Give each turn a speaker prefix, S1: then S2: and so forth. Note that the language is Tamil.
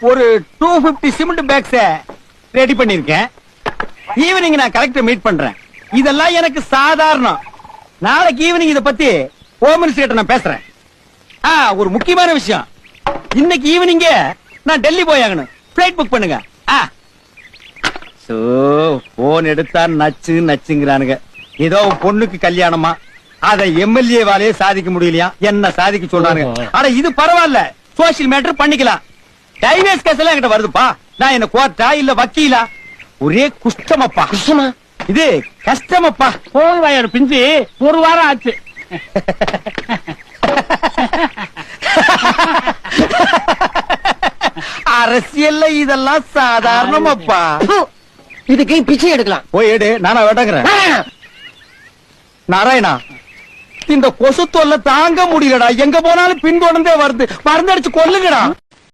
S1: ஒரு two fifty cement bags ready பண்ணிருக்கேன் ஈவினிங் நான் கலெக்டர் மீட் பண்றேன். இதெல்லாம் எனக்கு சாதாரணம். நாளைக்கு ஈவினிங் இத பத்தி ஹோம் மினிஸ்டர் நான் பேசுறேன். ஆ ஒரு முக்கியமான விஷயம். இன்னைக்கு ஈவினிங்க நான் டெல்லி போய் ஆகணும். பிளைட் புக் பண்ணுங்க. ஆ. சோ போன் எடுத்தா நச்சு நச்சுங்கிறானுங்க. ஏதோ பொண்ணுக்கு கல்யாணமா? அத எம்எல்ஏ வாலே சாதிக்க முடியலையா? என்ன சாதிக்க சொல்றானுங்க? ஆனா இது பரவாயில்ல. சோசியல் மேட்டர் பண்ணிக்கலாம். டைவேஸ் கேஸ் எல்லாம் என்கிட்ட வருதுப்பா. நான் என்ன கோர்ட்டா இல்ல வக்கீலா? ஒரே குஷ்டமப்பா.
S2: குஷ்டமா?
S1: இது கஷ்டமப்பா.
S2: போன் வயர் பிஞ்சு. ஒரு வாரம் ஆச்சு.
S1: அரசியல்ல இதெல்லாம் சாதாரணமப்பா.
S2: இதுக்கு பிச்சை எடுக்கலாம்.
S1: போய் எடு நானா வேட்டங்கிறேன் நாராயணா இந்த கொசு தொல்லை தாங்க முடியலடா. எங்க போனாலும் பின்தொடர்ந்தே வருது. மருந்தடிச்சு கொல்லுங்கடா.